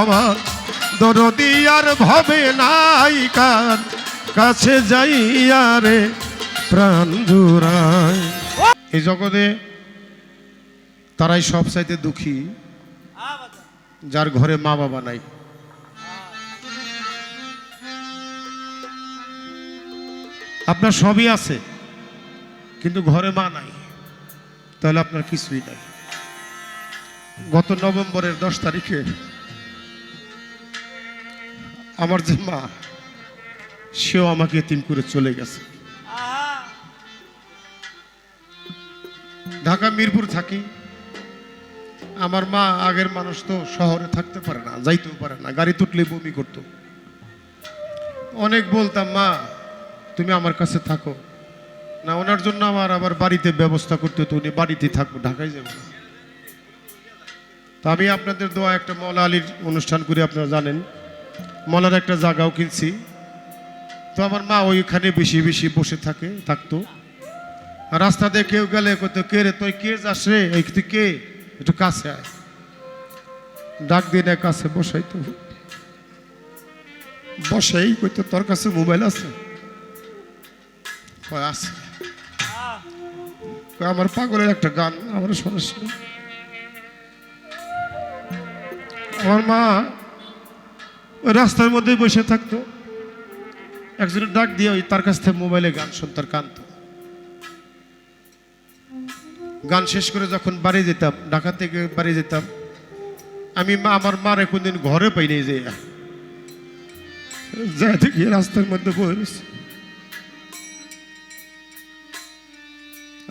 আমার দরদি আর ভাবে নাই কার কাছে যাইয়া রে প্রাণ জুড়ায়। এই জগতে তারাই সব চাইতে দুঃখী, যার ঘরে মা বাবা নাই। আপনার সবই আছে, কিন্তু ঘরে মা নাই। তাহলে আপনার কিছুই নাই। গত নভেম্বরের দশ তারিখে আমার যে মা, সেও আমাকে এতিম করে চলে গেছে। ঢাকা, মিরপুর থাকি। আমার মা আগের মানুষ তো শহরে থাকতে পারে না, যাইতেও পারে না, গাড়ি তুটলে বমি করতো। অনেক বলতাম, মা, তুমি আমার কাছে থাকো। না, ওনার জন্য আমার আবার বাড়িতে ব্যবস্থা করতে হতো, উনি বাড়িতে থাকব, ঢাকায় যাব না। তো আমি আপনাদের দোয়া, একটা মলা আলীর অনুষ্ঠান করে, আপনারা জানেন। মলার একটা জায়গাও কিনছি। তো আমার মা ওইখানে বেশি বেশি বসে থাকে, থাকতো। রাস্তা দিয়ে কেউ গেলে কত কে রে তুই? কে যাস রে? এই কে? একটু কাছে আয়। ডাক দিয়ে না কাছে বসাই তো বসাই কইতো, তোর কাছে মোবাইল আছে? আছে। আমার পাগলের একটা গান, আমার না। আমার মা রাস্তার মধ্যে বসে থাকতো। একজনের ডাক দিয়ে ওই তার কাছ থেকে মোবাইলে গান শুনতার কান্ত গান শেষ করে যখন বাড়ি যেতাম, ঢাকা থেকে বাড়ি যেতাম, আমি মা, আমার মারে কোনদিন ঘরে পাই নাই যে যা দেখি রাস্তার মধ্যে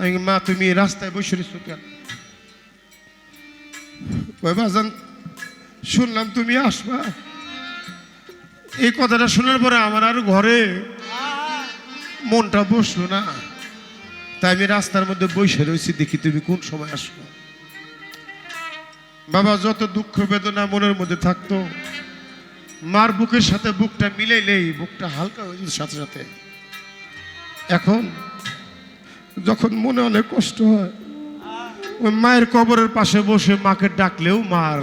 আমি মা, তুমি রাস্তায় বসে রয়েছো কেন? শুনলাম তুমি আসবা। এই কথাটা শোনার পরে আমার আর ঘরে মনটা বসল না। তাই আমি রাস্তার মধ্যে বসে রয়েছি, দেখি তুমি কোন সময় আসব। বাবা যত দুঃখ বেদনা মনের মধ্যে থাকতো, মার বুকের সাথে বুকটা মিলাইলেই বুকটা হালকা হয়ে যেত সাথে সাথে। এখন যখন মনে অনেক কষ্ট হয়, ওই মায়ের কবরের পাশে বসে মাকে ডাকলেও মার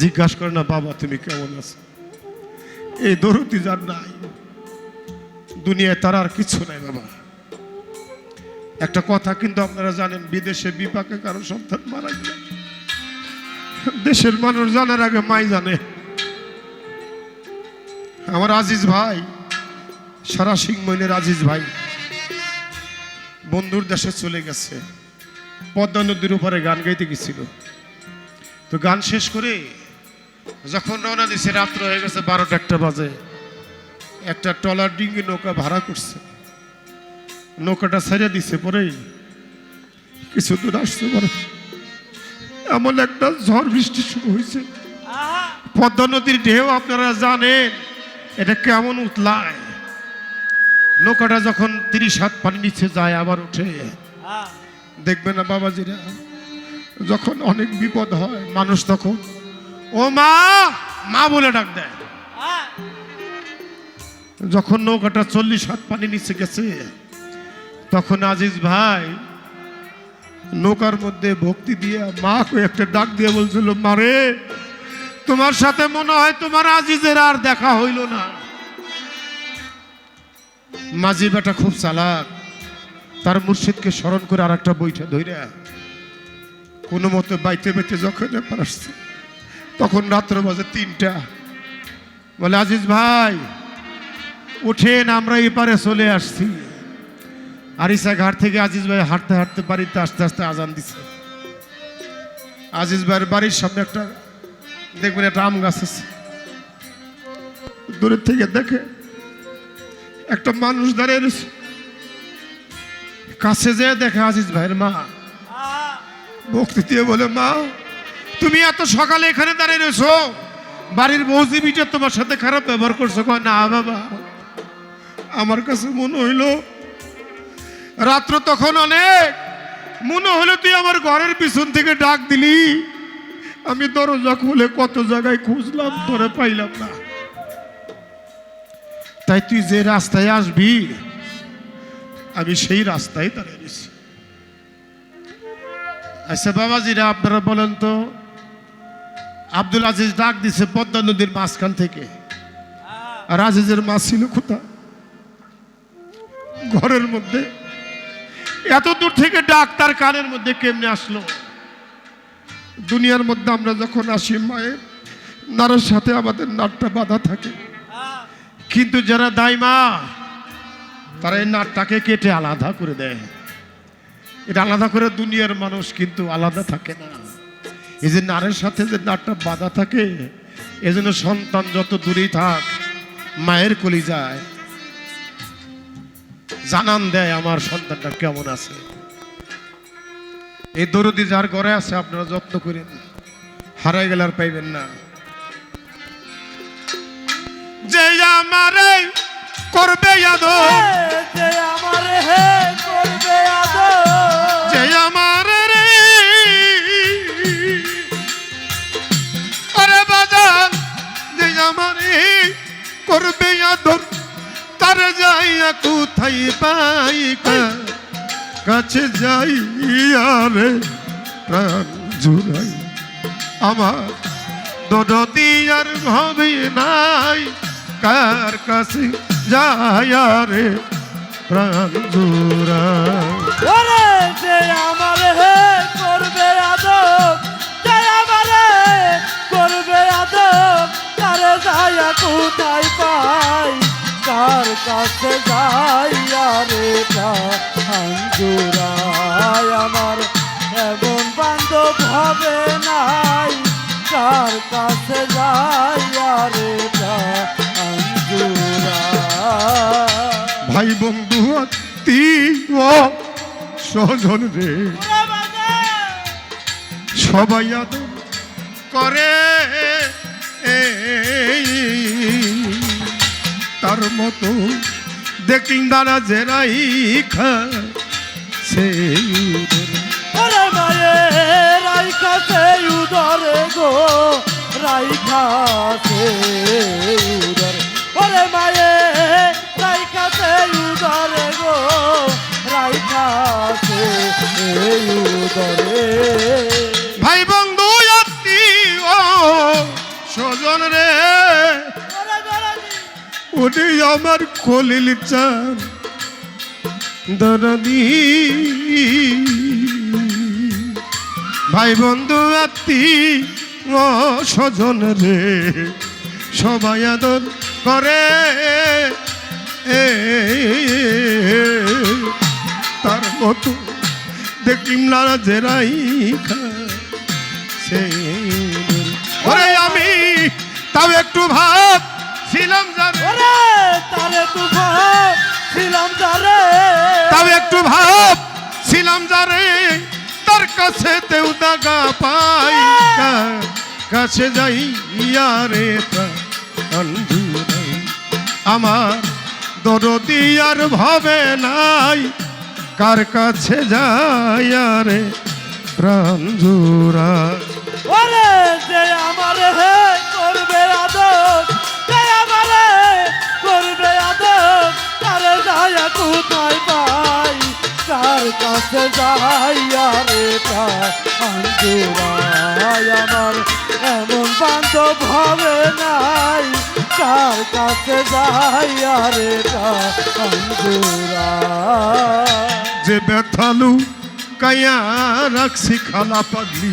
জিজ্ঞাসা করে না, বাবা, তুমি কেমন আছো? এই দরদি যার নাই। দুনিয়ায় তার আর কিছু নাই বাবা। একটা কথা কিন্তু আপনারা জানেন, বিদেশে বিপাকে কারও সন্তান মারা গেলে। দেশের মানুষ জানার আগে মাই জানে। আমার আজিজ ভাই, সারা সিংমইনের আজিজ ভাই, বন্ধুর দেশে চলে গেছে। পদ্মা নদীর উপরে গান গাইতে গেছিল। তো গান শেষ করে যখন রওনা দিছে, রাত্র হয়ে গেছে বারোটা একটা বাজে। একটা টলার ডিঙ্গি নৌকা ভাড়া করছে। নৌকাটা ছেড়ে দিছে পরেই। কিছু দূর আসছে পরে। এমন একটা ঝড় বৃষ্টি শুরু হয়েছে। পদ্মা নদীর ঢেউ, আপনারা জানেন, এটা কেমন উতলায়। নৌকাটা যখন তিরিশ হাত পানি নিচে যায়, আবার উঠে দেখবে না বাবাজিরা, যখন অনেক বিপদ হয়, মানুষ তখন ও মা মা বলে ডাক দেয়। যখন নৌকাটা চল্লিশ হাত পানি নিচে গেছে, তখন আজিজ ভাই নৌকার মধ্যে ভক্তি দিয়ে মা একটা ডাক দিয়ে বলছিল মারে তোমার সাথে মনে হয় তোমার আজিজের আর দেখা হইল না। মাঝি বেটা খুব চালাক, তার মুর্শিদকে স্মরণ করে আর একটা বইটা ধইরা কোনো মতো বাইতে বেতে যখন আসছে তখন রাত্র বাজে তিনটা। বলে, আজিজ ভাই, উঠেন, আমরা এপারে চলে আসছি। আরিসা ঘাট থেকে আজিজ ভাই হাঁটতে হাঁটতে বাড়িতে আস্তে আস্তে আজান দিছে। আজিজ ভাইয়ের বাড়ির সামনে একটা, দেখবেন একটা আম গাছ আছে। দূরের থেকে দেখে, একটা মানুষ দাঁড়িয়ে রয়েছে। কাছে যেয়ে দেখে আজিজ ভাইয়ের মা। ভক্তি দিয়ে বলে, মা তুমি এত সকালে এখানে দাঁড়িয়ে রয়েছো? বাড়ির বৌজিবিটা তোমার সাথে খারাপ ব্যবহার করছ। কয়, না বাবা, আমার কাছে মনে হইল, রাত্র তখন অনেক, মনে হলো তুই আমার ঘরের পিছন থেকে ডাক দিলি। আমি দরজা খুলে কত জায়গায় খুঁজলাম, ধরে পাইলাম না। তাই তুই যে রাস্তায় আসবি, আমি সেই রাস্তায় দাঁড়িয়ে রয়েছি। আচ্ছা বাবাজিরা, আপনারা বলেন তো আব্দুল আজিজ ডাক দিছে পদ্মা নদীর মাঝখান থেকে। আর আজিজের মা ছিল কোথায়? ঘরের মধ্যে। এত দূর থেকে ডাক তার কানের মধ্যে কেমনে আসলো? দুনিয়ার মধ্যে আমরা যখন আসি মায়ের, নারের সাথে আমাদের নাটটা বাধা থাকে। কিন্তু যারা দায় মা তারা এই নাটটাকে কেটে আলাদা করে দেয়। এটা আলাদা করে দুনিয়ার মানুষ কিন্তু আলাদা থাকে না। এই যে নারের সাথে যে নাটটা বাধা থাকে এজন্য সন্তান যত দূরেই থাক মায়ের কলি যায়। জানান দেয় আমার সন্তানটা কেমন আছে। এই দরদি যার ঘরে আছে আপনারা যত্ন করেন। হারাই গেলে আর পাইবেন না। যে আমারে করবে আদর। যে আমার হে করবে আদর। যে আমার যাইয়া কোথায় পাই কাছে যাই আরে প্রাণ জুড়াই। আমার দরদি আর হবে নাই, কার কাছে যাই আরে প্রাণ জুড়াই। যে আমার হে করবে আদর যে আমার করবে আদর তারে যাইয়া কোথায় পাই? কার কাছে যাইয়া রে আঞ্জুরাই আমার এমন বান্ধব হবে নাই। কার কাছে যাইয়া রে ভাই বন্ধু আত্মীয় স্বজন রে। সবাই আদর করে। মতো দেখিন দানা জেরাই খা উদর। ওরে মায়ে রাইখাছে উদরে গো রাইখাছে উদরে ওরে মায়ে উদরে গো উদরে ওরে আমার কলিল চান দরদি। ভাই বন্ধু, আত্মি, ও রে, সবাই আদর করে। তার মতো দেখিম না জেরাই সেই আমি তাও একটু ভাব ছিলাম একটু ভাব ছিলাম যারে তার কাছে তেউ দাগা পাই কাছে যাই ইয়ারে আমার দরদি আর ভাবে নাই। কার কাছে যাই আরে প্রাণ জোড়া। যাইয়া রে আঞ্জুরাই আমার এমন বান্ধব হবে নাই। তার কাছে যাইয়া রে আঞ্জুরাই যে ব্যথালু কায়া রাখছি খালা পাগলি,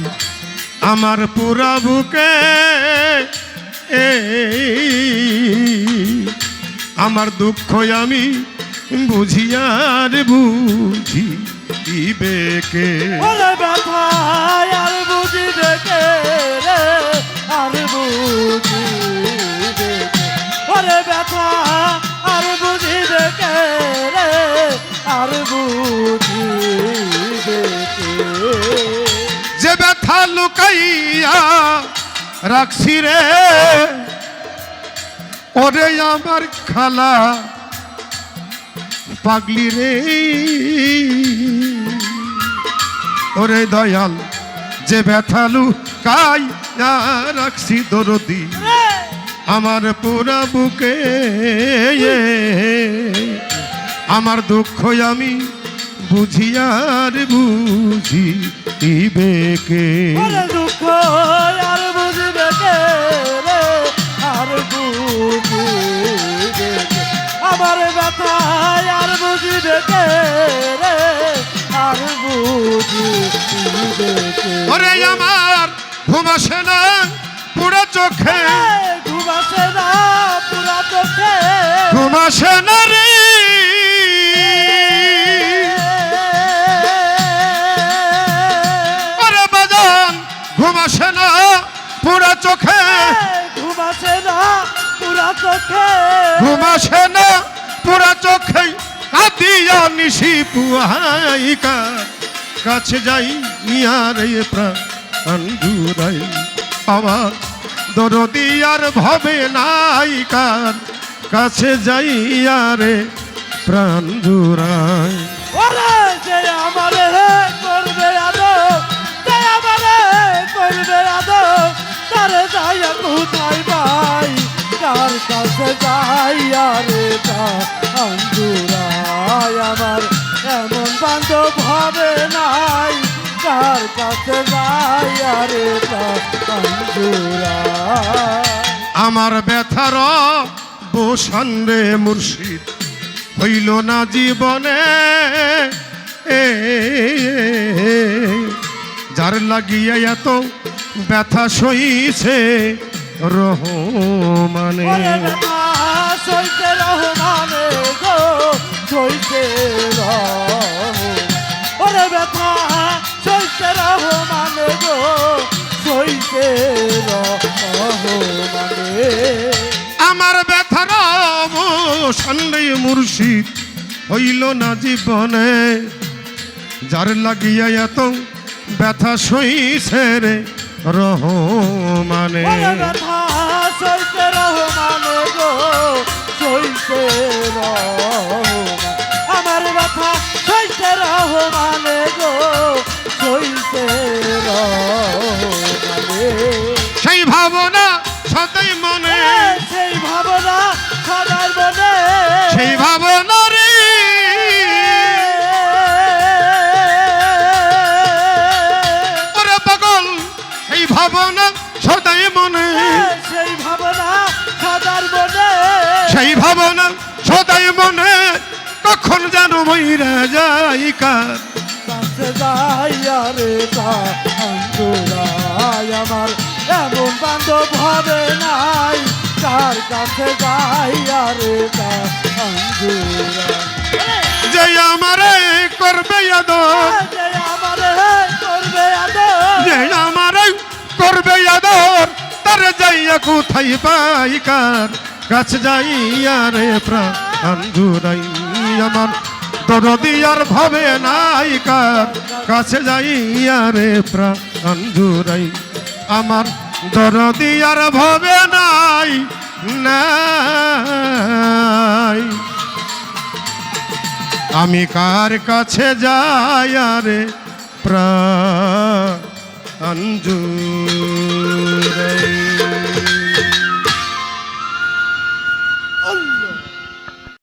আমার পুরা বুকে আমার দুঃখ আমি বুঝিয়ার বুঝি। বেকে ওরে ব্যথা আর বুঝিবে কে রে? আর বুঝিবে কে? ওরে ব্যথা আর বুঝিবে কে রে? আর বুঝিবে কে? যে ব্যথা লুকাইয়া রাখছি রে ওরে আমার খালা পাগলি রে। ওরে দয়াল, যে ব্যথালু কাই রাখছি দরদি, আমার পুরা বুকে। আমার দুঃখ আমি বুঝিয়ার বুঝি বেকে দুঃখ আর বুঝবে আর বুঝি আমার ব্যথায় আর বুঝি দেখে রে আর বুঝি ওরে আমার ঘুমাসে না পুরো চোখে। ঘুমাসে না পুরা চোখে। ঘুমাসে না রে চোখে। ঘুম আসে না পুরো চোখে। আদিয়া নিশি পুহাইকা কাছে যাই ইয়ারে প্রাণ জুড়াই আমার দরদি আর ভবে নাই কার। কাছে যাই ইয়ারে প্রাণ জুড়াই ওরে যে আমারে করবে আদো যে আমারে করবে আদো তারে যাইয়া কোথায় পাই? কার কাছে যাইয়া রে তা আন্দুরাই আমার এমন বান্ধব হবে নাই। কার কাছে যাইয়া রে তা আমার ব্যথার বসান রে মুর্শিদ, হইল না জীবনে। যার লাগিয়ে এত ব্যথা সইছে রহমানে সইতে রহমানে গো সইতে ওরে বেটা সইতে রহমানে গো সইতে রহমানে আমার ব্যথার অবসান রে মুর্শিদ হইল না জীবনে। যার লাগিয়ে এত ব্যথা সইছে রে রহমানে সইতে রহমানে গো সইতে রহমান আমার ব্যথা সইতে রহমানে গো সইতে রহমানে সেই ভাবনা সদাই মনে। সেই ভাবনা সদার সেই ভাবনা সদাই মনে কখন যেন মইরা যাই কার? কাছে যাইয়া রে আমার এমন বান্ধব হবে নাই। তার কাছে যাইয়া রে তা যে আমারে করবে আদর যে আমারে করবে আদর। যে আমারে করবে আদর তারে যাইয়া কোথায় পাই কার? কাছে যাইয়া রে প্রাণ জুড়াই আমার। দরদি আর ভাবে নাই কার। কাছে যাইয়া রে প্রাণ জুড়াই আমার। দরদি আর ভাবে নাই নাই। আমি কার কাছে যাই রে প্রাণ